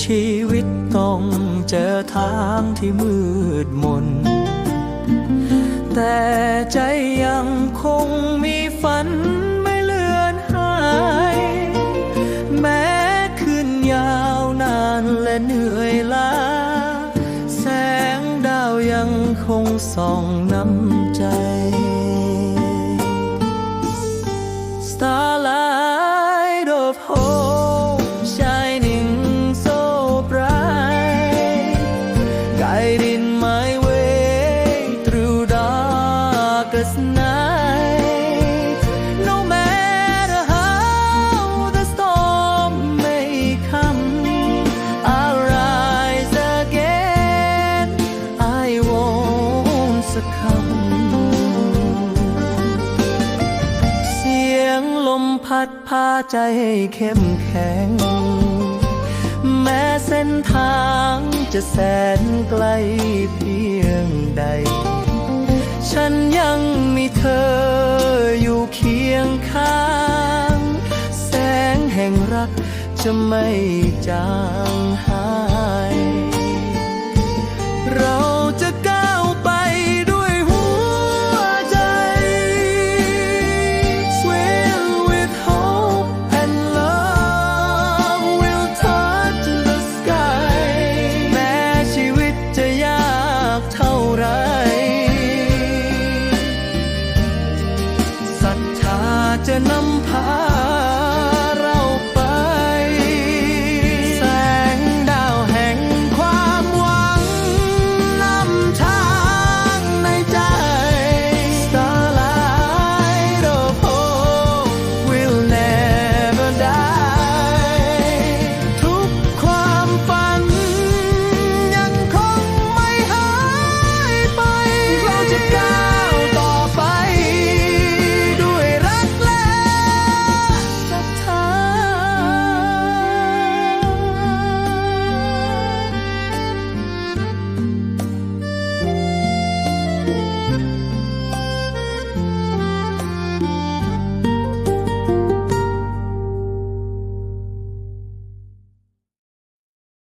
ชีวิตต้องเจอทางที่มืดมน แต่ใจยังคงมีฝันไม่เลือนหาย แม้คืนยาวนานและเหนื่อยล้า แสงดาวยังคงส่องน้ำใจ Starlight of hope darkest night no matter how the storm may come I'll rise again I won't succumb เสียงลมพัดพาใจให้เข้มแข็ง แม้เส้นทางจะแสนไกล เคียงข้าง แสงแห่งรักจะไม่จางหาย เรา จะนำพา